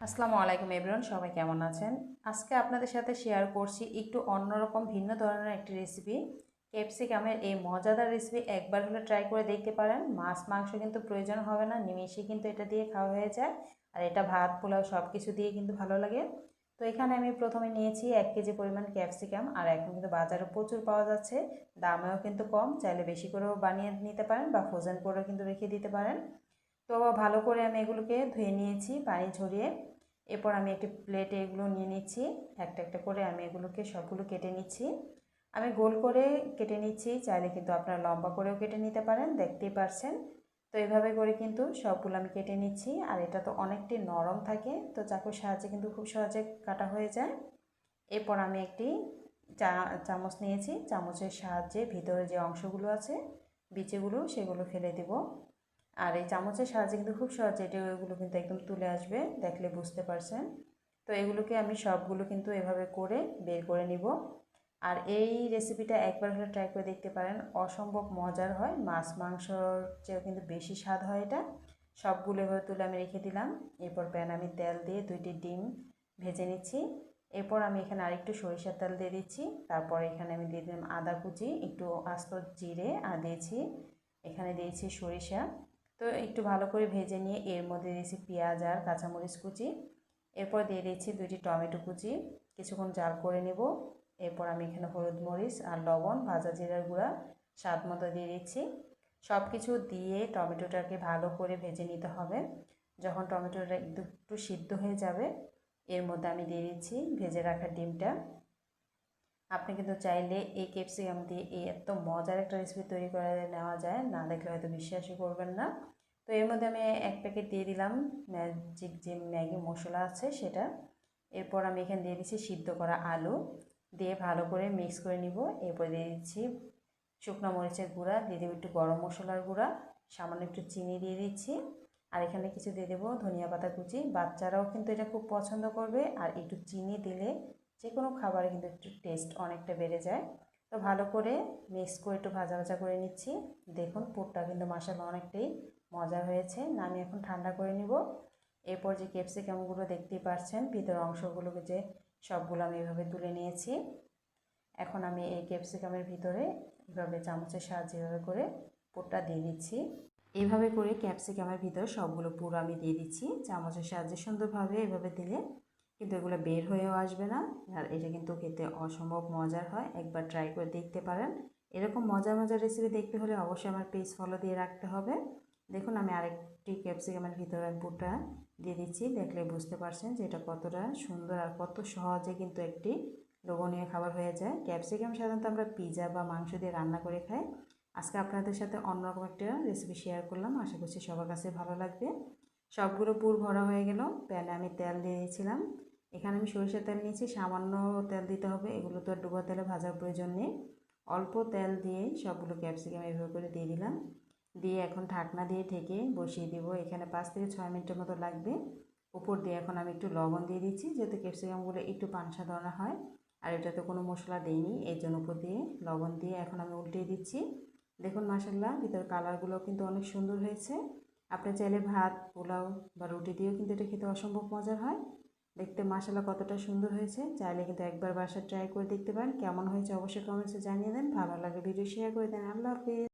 আসসালামু আলাইকুম এভরিওয়ান, সবাই কেমন আছেন? আজকে আপনাদের সাথে শেয়ার করছি একটু অন্যরকম ভিন্ন ধরনের একটি রেসিপি ক্যাপসিকামের এই মজাদার রেসিপি একবার হলে ট্রাই করে দেখতে পারেন। মাছ, মাংস কিন্তু প্রয়োজন হবে না, নিমেষে কিন্তু এটা দিয়ে খাওয়া হয়ে যায়। আর এটা ভাত, পোলাও সব কিছু দিয়ে কিন্তু ভালো লাগে। তো এখানে আমি প্রথমে নিয়েছি এক কেজি পরিমাণ ক্যাপসিকাম আর এখন কিন্তু বাজারে প্রচুর পাওয়া যাচ্ছে। দামেও কিন্তু কম, চাইলে বেশি করেও বানিয়ে নিতে পারেন বা ফ্রোজেন করেও কিন্তু রেখে দিতে পারেন। তো ভালো করে আমি এগুলোকে ধুয়ে নিয়েছি পানি ঝরিয়ে। এরপর আমি একটি প্লেটে এগুলো নিয়ে নিচ্ছি। একটা একটা করে আমি এগুলোকে সবগুলো কেটে নিচ্ছি। আমি গোল করে কেটে নিচ্ছি, চাইলে কিন্তু আপনারা লম্বা করেও কেটে নিতে পারেন, দেখতেই পারছেন। তো এইভাবে করে কিন্তু সবগুলো আমি কেটে নিচ্ছি। আর এটা তো অনেকটি নরম থাকে, তো চাকুর সাহায্যে কিন্তু খুব সহজে কাটা হয়ে যায়। এরপর আমি একটি চামচ নিয়েছি। চামচের সাহায্যে ভিতরে যে অংশগুলো আছে, বিচেগুলো, সেগুলো ফেলে দেবো। আর এই চামচের সাহায্যে কিন্তু খুব সহজে এটা ওইগুলো কিন্তু একদম তুলে আসবে, দেখলে বুঝতে পারছেন। তো এগুলোকে আমি সবগুলো কিন্তু এভাবে করে বের করে নিব। আর এই রেসিপিটা একবার হলে ট্রাই করে দেখতে পারেন, অসম্ভব মজার হয়, মাছ মাংসর চেয়েও কিন্তু বেশি স্বাদ হয় এটা। সবগুলো এভাবে তুলে আমি রেখে দিলাম। এরপর প্যান আমি তেল দিয়ে দুইটি ডিম ভেজে নিচ্ছি। এরপর আমি এখানে আরেকটু সরিষার তেল দিয়ে দিচ্ছি। তারপর এখানে আমি দিয়ে দিলাম আদা কুচি, একটু আস্ত জিরে, আর দিয়েছি, এখানে দিয়েছি সরিষা। তো একটু ভালো করে ভেজে নিয়ে এর মধ্যে দিয়েছি পেঁয়াজ আর কাঁচামরিচ কুচি। এরপর দিয়ে দিচ্ছি দুইটি টমেটো কুচি। কিছুক্ষণ জাল করে নেব। এরপর আমি এখানে হলুদ মরিচ আর লবণ, ভাজা জিরার গুঁড়া, স্বাদ মতো দিয়ে দিচ্ছি। সব কিছু দিয়ে টমেটোটাকে ভালো করে ভেজে নিতে হবে। যখন টমেটোটা একটু একটু সিদ্ধ হয়ে যাবে, এর মধ্যে আমি দিয়ে দিচ্ছি ভেজে রাখা ডিমটা। আপনি কিন্তু চাইলে এই ক্যাপসিকাম দিয়ে এই এত মজার একটা রেসিপি তৈরি করে নেওয়া যায়, না দেখলে হয়তো বিশ্বাসই করবেন না। তো এর মধ্যে আমি এক প্যাকেট দিয়ে দিলাম ম্যাজিক যে ম্যাগি মশলা আছে সেটা। এরপর আমি এখানে দিয়ে দিচ্ছি সিদ্ধ করা আলু। দিয়ে ভালো করে মিক্স করে নিব। এরপর দিয়ে দিচ্ছি শুকনো মরিচের গুঁড়া, দিয়ে দেবো একটু গরম মশলার গুঁড়া, সামান্য একটু চিনি দিয়ে দিচ্ছি। আর এখানে কিছু দিয়ে দেবো ধনিয়া পাতা কুচি। বাচ্চারাও কিন্তু এটা খুব পছন্দ করবে। আর একটু চিনি দিলে যে কোনো খাবারে কিন্তু একটু টেস্ট অনেকটা বেড়ে যায়। তো ভালো করে মিক্স করে একটু ভাজা ভাজা করে নিচ্ছি। দেখুন পুরটা কিন্তু মাসাল অনেকটাই মজা হয়েছে। না, আমি এখন ঠান্ডা করে নিব। এরপর যে ক্যাপসিকামগুলো দেখতেই পাচ্ছেন ভিতর অংশগুলোকে যে সবগুলো আমি এভাবে তুলে নিয়েছি। এখন আমি এই ক্যাপসিকামের ভিতরে এভাবে চামচের সাহায্যে এভাবে করে পুরটা দিয়ে দিচ্ছি। এইভাবে করে ক্যাপসিকামের ভিতরে সবগুলো পুরো আমি দিয়ে দিচ্ছি। চামচের সাহায্যে সুন্দরভাবে এভাবে দিলে কিন্তু এগুলো বের হয়েও আসবে না। আর এটা কিন্তু খেতে অসম্ভব মজার হয়। একবার ট্রাই করে দেখতে পারেন। এরকম মজার মজার রেসিপি দেখতে হলে অবশ্যই আমার পেজ ফলো দিয়ে রাখতে হবে। দেখুন, আমি আরেকটি ক্যাপসিকামের ভিতরে আমি পুরটা দিয়ে দিচ্ছি। দেখলে বুঝতে পারছেন যে এটা কতটা সুন্দর আর কত সহজে কিন্তু একটি লোভনীয় খাবার হয়ে যায়। ক্যাপসিকাম সাধারণত আমরা পিজা বা মাংস দিয়ে রান্না করে খাই। আজকে আপনাদের সাথে অন্যরকম একটা রেসিপি শেয়ার করলাম। আশা করছি সবার কাছে ভালো লাগবে। সবগুলো পুর ভরা হয়ে গেল। প্যানে আমি তেল দিয়ে দিয়েছিলাম। এখানে আমি সরিষার তেল নিয়েছি, সামান্য তেল দিতে হবে। এগুলো তো আর ডুবা তেলে ভাজার প্রয়োজন নেই। অল্প তেল দিয়ে সবগুলো ক্যাপসিকাম এভাবে করে দিয়ে দিলাম। দিয়ে এখন ঢাকনা দিয়ে ঢেকে বসিয়ে দেব। এখানে পাঁচ থেকে ছয় মিনিটের মতো লাগবে। উপর দিয়ে এখন আমি একটু লবণ দিয়ে দিচ্ছি যেহেতু ক্যাপসিকামগুলো একটু পানসা ধরা হয়। আর এটাতে কোনো মশলা দেইনি। এই জন্য উপর দিয়ে লবণ দিয়ে এখন আমি উল্টিয়ে দিচ্ছি। দেখুন মাসাল্লাহ ভিতর কালারগুলো কিন্তু অনেক সুন্দর হয়েছে। আপনি চাইলে ভাত, পোলাও বা রুটি দিয়েও কিন্তু এটা খেতে অসম্ভব মজার হয়। দেখতে মাসালা কতটা সুন্দর হয়েছে। চাইলে কিন্তু একবার বাসা ট্রাই করে দেখতে পারেন। কেমন হয়েছে অবশ্যই কমেন্টসে জানিয়ে দেন। ভালো লাগে ভিডিও শেয়ার করে দেন। আল্লাহ হাফিজ।